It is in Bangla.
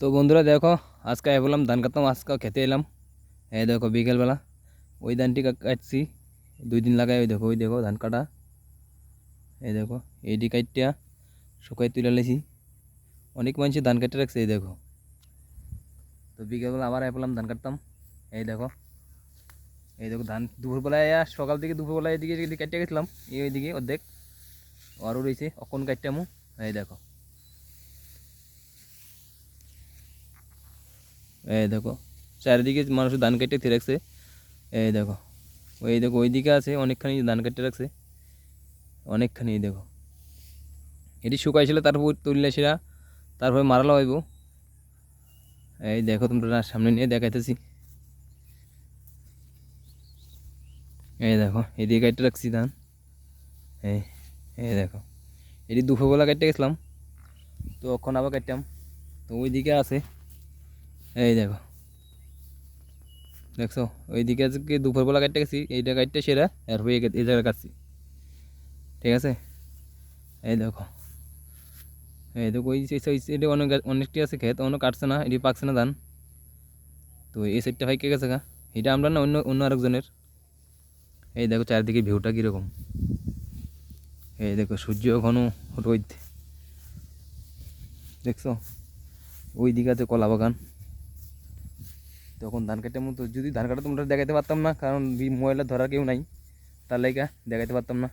তো বন্ধুরা দেখো, আজকে বললাম, ধান কাটতাম, আজকে খেতে এলাম। এই দেখো, বিকেলবেলা ওই ধানটি কাটছি, দুই দিন লাগাই, ওই দেখো ওই দেখো, ধান কাটা। এই দেখো, এইটি কাটিয়া শুকাই তুলে লেছি অনেক মানুষ ধান কেটে রাখছে, এই দেখো। তো বিকেলবেলা আবার বললাম, ধান কাটতাম। এই দেখো এই দেখো, ধান দুপুরবেলায় সকাল থেকে দুপুরবেলায় এদিকে এদিকে কাটিয়ে গেছিলাম, এই ওইদিকে অর্ধেক। আরও রয়েছে অখন কাটতামও এই দেখো। এই দেখো, চারিদিকে মানুষ ধান কেটে রাখছে। এই দেখো ওই দেখো, ওইদিকে আছে, অনেকখানি ধান কেটে রাখছে। অনেকখানি দেখো। এটি শুকাইছিল, তারপর তুললে সেরা তারপরে মারালো হইব। এই দেখো, তোমরা সামনে নিয়ে দেখাইতেছি। এই দেখো, এদিকে কেটে রাখছি ধান। এই এই দেখো, এটি দুপুরবেলা কেটে গেছিলাম। তো এখন আবার কাটতাম তো ওইদিকে আছে। এই দেখো। দেখছ? ওইদিকে আজকে দুপুরবেলা কাটতে গেছি, এইটা কাটতে সেরা, এরপরে এই এই জায়গায় কাটছি। ঠিক আছে? এই দেখো। এই দেখো, ওই সাইডে অনেক অনেকটি আছে ক্ষেত অনেক কাটছে না, এটি পাকছে না ধান। তো এই সাইডটা ভাই কে গেছে গা। এটা আমরা না অন্য অন্য আরেকজনের। এই দেখো, চারিদিকে ভিউটা কীরকম। এই দেখো, সূর্য ঘন রোদ। দেখছ? ওই দিকে আছে কলা বাগান। তখন ধান কাটার মতো, যদি ধান কাটা তোমরা দেখাতে পারতাম না, কারণ ময়লা ধরার কেউ নাই। তার লাইকা দেখাতে পারতাম না।